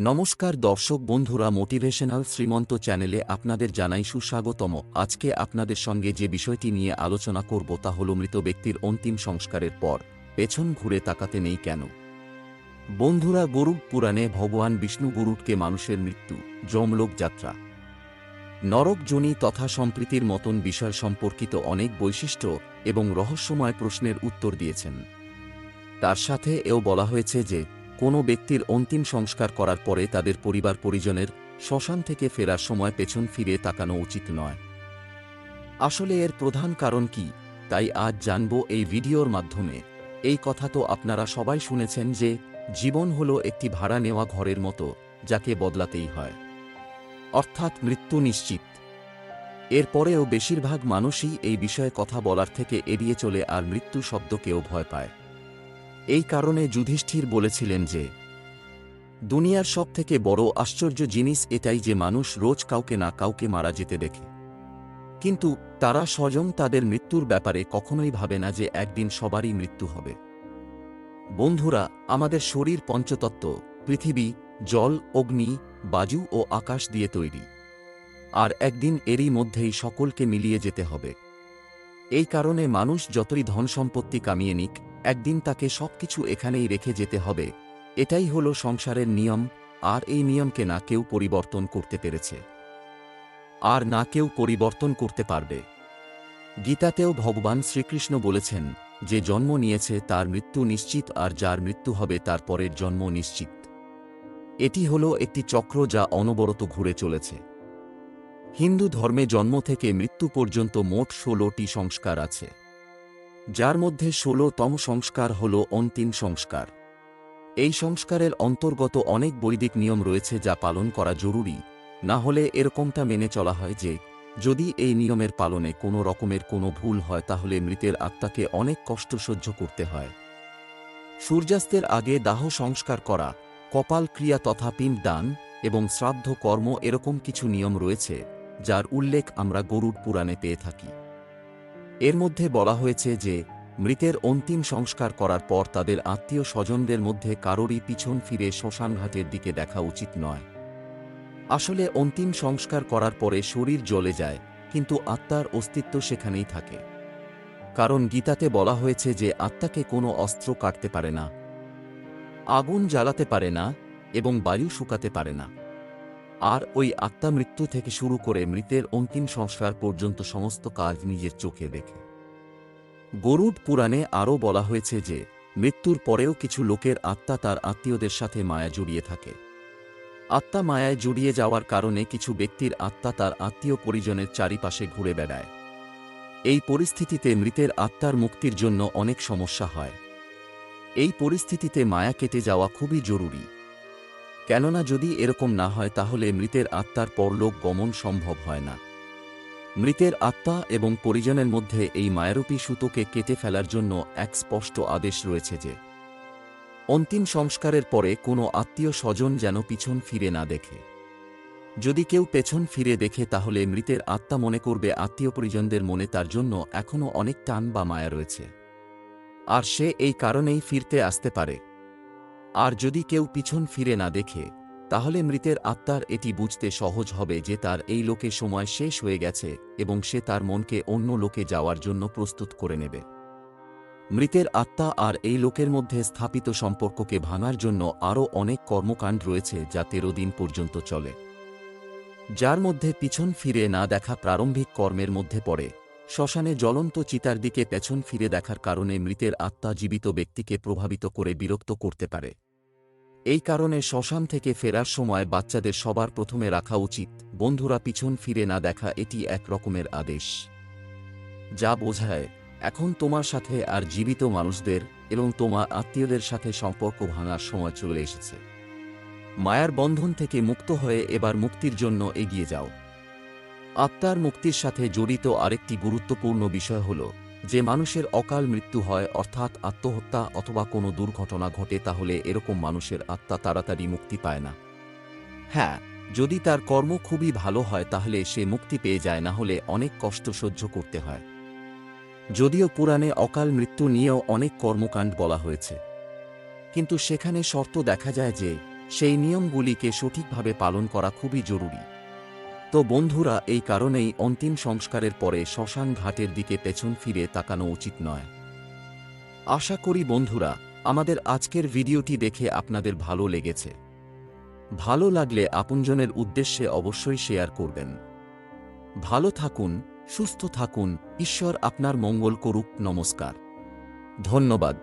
নমস্কার দর্শক বন্ধুরা মোটিভেশনাল শ্রীমন্ত চ্যানেলে আপনাদের জানাই সুস্বাগতম। আজকে আপনাদের সঙ্গে যে বিষয়টি নিয়ে আলোচনা করব তা হল মৃত ব্যক্তির অন্তিম সংস্কারের পর, পেছন ঘুরে তাকাতে নেই কেন? বন্ধুরা গরুড় পুরাণে ভগবান বিষ্ণু গরুড়কে মানুষের মৃত্যু, যমলোক যাত্রা। নরকজনী তথা সম্প্রীতির মতন বিষয় সম্পর্কিত অনেক বৈশিষ্ট্য এবং রহস্যময় প্রশ্নের উত্তর দিয়েছেন। তার সাথে এও বলা হয়েছে যে কোনো ব্যক্তির অন্তিম সংস্কার করার পরে তাদের পরিবার পরিজনের শ্মশান থেকে ফেরার সময় পেছন ফিরে তাকানো উচিত নয়। আসলে এর প্রধান কারণ কি? তাই আজ জানব এই ভিডিওর মাধ্যমে। এই কথা তো আপনারা সবাই শুনেছেন যে, জীবন হল একটি ভাড়া নেওয়া ঘরের মতো, যাকে বদলাতেই হয়। অর্থাৎ মৃত্যু নিশ্চিত। এরপরেও বেশিরভাগ মানুষই এই বিষয়ে কথা বলার থেকে এড়িয়ে চলে আর মৃত্যু শব্দকেও ভয় পায়। এই কারণে যুধিষ্ঠির বলেছিলেন যে, দুনিয়ার সব থেকে বড় আশ্চর্য জিনিস এটাই যে মানুষ রোজ কাউকে না কাউকে মারা যেতে দেখে। কিন্তু তারা স্বয়ং তাদের মৃত্যুর ব্যাপারে কখনোই ভাবে না যে একদিন সবারই মৃত্যু হবে। বন্ধুরা, আমাদের শরীর পঞ্চতত্ত্ব, পৃথিবী, জল, অগ্নি বাজু ও আকাশ দিয়ে তৈরি। আর একদিন এরই মধ্যেই সকলকে মিলিয়ে যেতে হবে। এই কারণে মানুষ যতই ধন সম্পত্তি কামিয়ে নিক একদিন তাকে সবকিছু এখানেই রেখে যেতে হবে। এটাই হল সংসারের নিয়ম, আর এই নিয়মকে না কেউ পরিবর্তন করতে পেরেছে। আর না কেউ পরিবর্তন করতে পারবে। গীতাতেও ভগবান শ্রীকৃষ্ণ বলেছেন, যে জন্ম নিয়েছে তার মৃত্যু নিশ্চিত, আর যার মৃত্যু হবে তার পরের জন্ম নিশ্চিত। এটি হল একটি চক্র যা অনবরত ঘুরে চলেছে। হিন্দু ধর্মে জন্ম থেকে মৃত্যু পর্যন্ত মোট ষোলোটি সংস্কার আছে। যার মধ্যে ষোলোতম সংস্কার হল অন্তিম সংস্কার। এই সংস্কারের অন্তর্গত অনেক বৈদিক নিয়ম রয়েছে যা পালন করা জরুরি, না হলে এরকমটা মেনে চলা হয় যে, যদি এই নিয়মের পালনে কোনো রকমের কোনো ভুল হয় তাহলে মৃতের আত্মাকে অনেক কষ্ট সহ্য করতে হয়। সূর্যাস্তের আগে দাহ সংস্কার করা, কপাল ক্রিয়া তথা পিণ্ড দান এবং শ্রাদ্ধ কর্ম এরকম কিছু নিয়ম রয়েছে, যার উল্লেখ আমরা গরুড় পুরাণে পেয়ে থাকি। এর মধ্যে বলা হয়েছে যে, মৃতের অন্তিম সংস্কার করার পর তাদের আত্মীয় স্বজনদের মধ্যে কারোরই পিছন ফিরে শ্মশানঘাটের দিকে দেখা উচিত নয়। আসলে অন্তিম সংস্কার করার পরে শরীর জ্বলে যায়, কিন্তু আত্মার অস্তিত্ব সেখানেই থাকে। কারণ গীতাতে বলা হয়েছে যে, আত্মাকে কোনো অস্ত্র কাটতে পারে না, আগুন জ্বালাতে পারে না এবং বায়ু শুকাতে পারে না। আর ওই আত্মা মৃত্যু থেকে শুরু করে মৃতের অন্তিম সংস্কার পর্যন্ত সমস্ত কাজ নিজের চোখে দেখে। গরুড পুরাণে আরও বলা হয়েছে যে, মৃত্যুর পরেও কিছু লোকের আত্মা তার আত্মীয়দের সাথে মায়া জড়িয়ে থাকে। আত্মা মায়ায় জড়িয়ে যাওয়ার কারণে কিছু ব্যক্তির আত্মা তার আত্মীয় পরিজনের চারিপাশে ঘুরে বেড়ায়। এই পরিস্থিতিতে মৃতের আত্মার মুক্তির জন্য অনেক সমস্যা হয়। এই পরিস্থিতিতে মায়া কেটে যাওয়া খুবই জরুরি। কেননা যদি এরকম না হয়, তাহলে মৃতের আত্মার পরলোক গমন সম্ভব হয় না। মৃতের আত্মা এবং পরিজনের মধ্যে এই মায়ারূপী সুতোকে কেটে ফেলার জন্য এক স্পষ্ট আদেশ রয়েছে যে, অন্তিম সংস্কারের পরে কোনো আত্মীয় স্বজন যেন পিছন ফিরে না দেখে। যদি কেউ পেছন ফিরে দেখে, তাহলে মৃতের আত্মা মনে করবে আত্মীয় পরিজনদের মনে তার জন্য এখনও অনেক টান বা মায়া রয়েছে। আর সে এই কারণেই ফিরতে আসতে পারে। আর যদি কেউ পিছন ফিরে না দেখে, তাহলে মৃতের আত্মার এটি বুঝতে সহজ হবে যে তার এই লোকে সময় শেষ হয়ে গেছে এবং সে তার মনকে অন্য লোকে যাওয়ার জন্য প্রস্তুত করে নেবে। মৃতের আত্মা আর এই লোকের মধ্যে স্থাপিত সম্পর্ককে ভাঙার জন্য আরও অনেক কর্মকাণ্ড রয়েছে যা তেরো দিন পর্যন্ত চলে। যার মধ্যে পিছন ফিরে না দেখা প্রারম্ভিক কর্মের মধ্যে পড়ে, শ্মশানে জ্বলন্ত চিতার দিকে পেছন ফিরে দেখার কারণে মৃতের আত্মা জীবিত ব্যক্তিকে প্রভাবিত করে বিরক্ত করতে পারে। এই কারণে শ্মশান থেকে ফেরার সময় বাচ্চাদের সবার প্রথমে রাখা উচিত, বন্ধুরা পিছন ফিরে না দেখা এটি এক রকমের আদেশ। যা বোঝায়, এখন তোমার সাথে আর জীবিত মানুষদের এবং তোমার আত্মীয়দের সাথে সম্পর্ক ভাঙার সময় চলে এসেছে। মায়ার বন্ধন থেকে মুক্ত হয়ে এবার মুক্তির জন্য এগিয়ে যাও। আত্মার মুক্তির সাথে জড়িত আরেকটি গুরুত্বপূর্ণ বিষয় হল যে মানুষের অকাল মৃত্যু হয় অর্থাৎ আত্মহত্যা অথবা কোনো দুর্ঘটনা ঘটে তাহলে এরকম মানুষের আত্মা তাড়াতাড়ি মুক্তি পায় না। হ্যাঁ যদি তার কর্ম খুবই ভালো হয় তাহলে সে মুক্তি পেয়ে যায় না হলে অনেক কষ্ট সহ্য করতে হয়। যদিও পুরাণে অকাল মৃত্যু নিয়েও অনেক কর্মকাণ্ড বলা হয়েছে। কিন্তু সেখানে শর্ত দেখা যায় যে সেই নিয়মগুলিকে সঠিকভাবে পালন করা খুবই জরুরি। তো বন্ধুরা, এই কারণেই অন্তিম সংস্কারের পরে শ্মশান ঘাটের দিকে পেছন ফিরে তাকানো উচিত নয়। আশা করি বন্ধুরা, আমাদের আজকের ভিডিওটি দেখে আপনাদের ভালো লেগেছে। ভালো লাগলে আপনজনের উদ্দেশ্যে অবশ্যই শেয়ার করবেন। ভালো থাকুন, সুস্থ থাকুন, ঈশ্বর আপনার মঙ্গল করুক, নমস্কার। ধন্যবাদ।